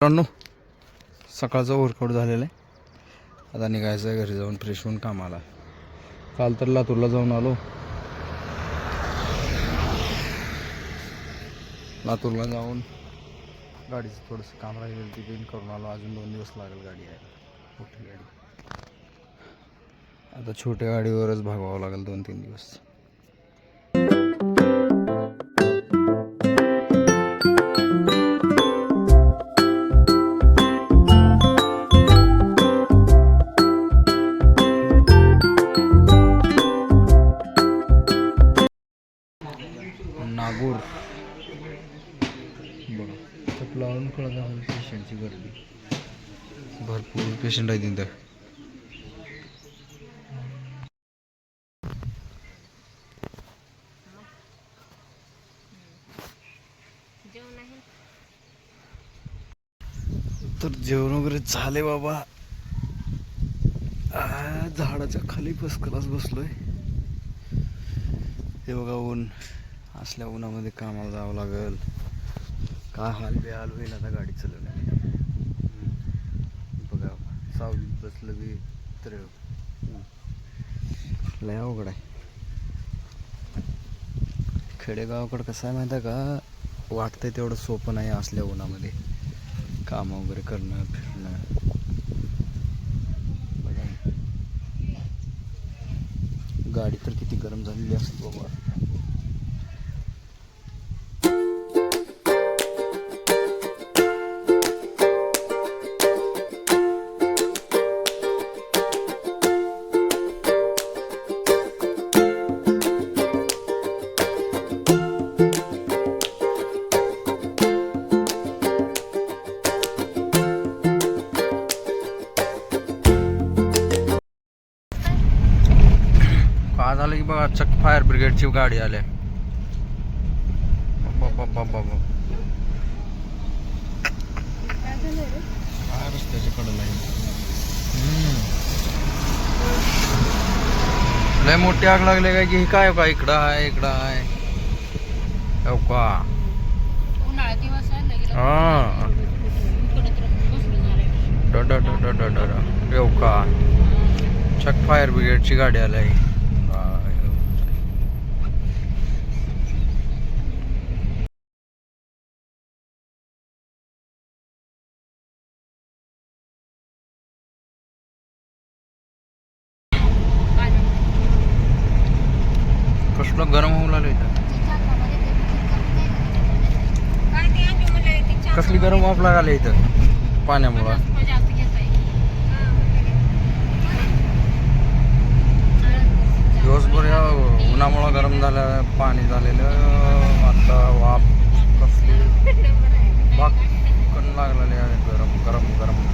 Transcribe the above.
मित्रांनो सकाळचा वर्कआउट झालेला आहे. आता निघायचं आहे घरी जाऊन फ्रेश होऊन कामाला. काल तर लातूरला जाऊन आलो. लातूरला जाऊन गाडीचं थोडंसं काम राहिलेलं ते पेंट करून आलो. अजून दोन दिवस लागेल गाडी यायला. मोठी गाडी. आता छोट्या गाडीवरच भागवावं लागेल दोन तीन दिवस. लावून कळत आहे पेशंटची गर्दी. भरपूर पेशंट आहे तिथं तर जेवण वगैरे झाले बाबा. आ, झाडाच्या खाली फसकलाच बसलोय. हे बघा ऊन. असल्या उन्हामध्ये कामाला जावं लागल. काय हाल बेहाल होईल आता गाडी चालवण्यामध्ये बघा सावलीत बसलं बी तर लय अवघड आहे. खेडेगावाकडं कसं आहे माहिती आहे का? वाटतंय तेवढं सोपं नाही असल्या उन्हामध्ये. काम वगैरे करणं फिरणं. बघा. गाडी तर किती गरम झालेली असते बाबा. झालं की बघा चक फायर ब्रिगेडची गाडी आल्या. हम्म. लय मोठी आग लागली काय की हे काय का इकडं आहे इकडं आहे हो का हा. ड ड ड ड ड ड ड. का चक फायर ब्रिगेडची गाडी आली आहे आणि कसलं गरम होऊ लागलं इथं. कसली गरम वाफ लागायला इथं? पाण्यामुळं. दिवसभर या उन्हामुळं गरम झालं पाणी झालेलं आता वाफ कसली? बाग कण गरम.